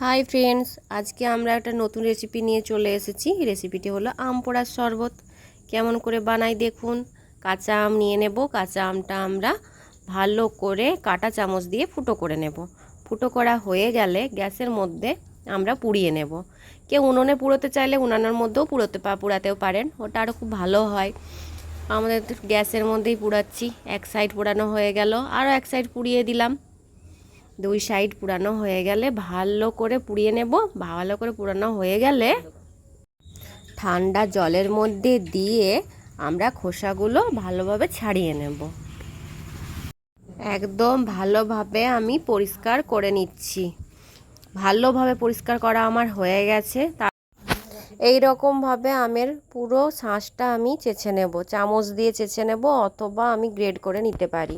Hi friends আজকে আমরা একটা নতুন রেসিপি নিয়ে চলে এসেছি। রেসিপিটি হলো আম পোড়ার শরবত। কেমন করে বানাই দেখুন। কাঁচা আম নিয়ে নেব। কাঁচা আমটা আমরা ভালো করে কাটা চামচ দিয়ে ফুটো করে নেব। ফুটো করা হয়ে গেলে গ্যাসের মধ্যে আমরা পুড়িয়ে নেব। কেউ উনুনে পুড়োতে চাইলে উনানের মধ্যেও পুড়োতে পুড়াতেও পারেন। ওটা আরও খুব ভালো হয়। আমাদের গ্যাসের মধ্যেই পুড়াচ্ছি। এক সাইড পোড়ানো হয়ে গেল। আরও এক সাইড পুড়িয়ে দিলাম। দুই সাইড পুরানো হয়ে গেলে ভালো করে পুড়িয়ে নেব। ভালো করে পুরানো হয়ে গেলে ঠান্ডা জলের মধ্যে দিয়ে আমরা খোসাগুলো ভালোভাবে ছাড়িয়ে নেব। একদম ভালোভাবে আমি পরিষ্কার করে নিচ্ছি। ভালোভাবে পরিষ্কার করা আমার হয়ে গেছে। এই রকমভাবে আমের পুরো শাঁসটা আমি চেঁচে নেব। চামচ দিয়ে চেঁচে নেব অথবা আমি গ্রেড করে নিতে পারি।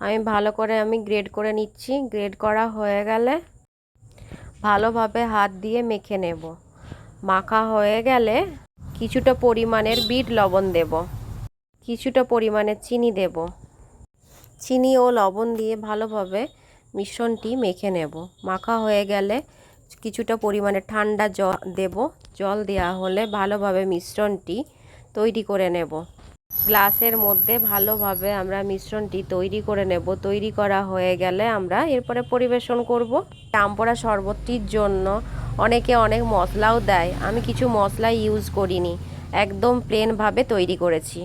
আমি ভালো করে আমি গ্রেড করে নিচ্ছি। গ্রেড করা হয়ে গেলে ভালোভাবে হাত দিয়ে মেখে নেব। মাখা হয়ে গেলে কিছুটা পরিমাণের বিট লবণ দেব। কিছুটা পরিমাণের চিনি দেব। চিনি ও লবণ দিয়ে ভালোভাবে মিশ্রণটি মেখে নেব। মাখা হয়ে গেলে কিছুটা পরিমাণে ঠান্ডা জল দেব। জল দেওয়া হলে ভালোভাবে মিশ্রণটি তৈরি করে নেব। গ্লাসের মধ্যে ভালোভাবে আমরা মিশ্রণটি তৈরি করে নেব। তৈরি করা হয়ে গেলে আমরা এরপরে পরিবেশন করব। আমপোড়া শরবতটির জন্য অনেকে অনেক মশলাও দেয়। আমি কিছু মশলা ইউজ করিনি। একদম প্লেনভাবে তৈরি করেছি।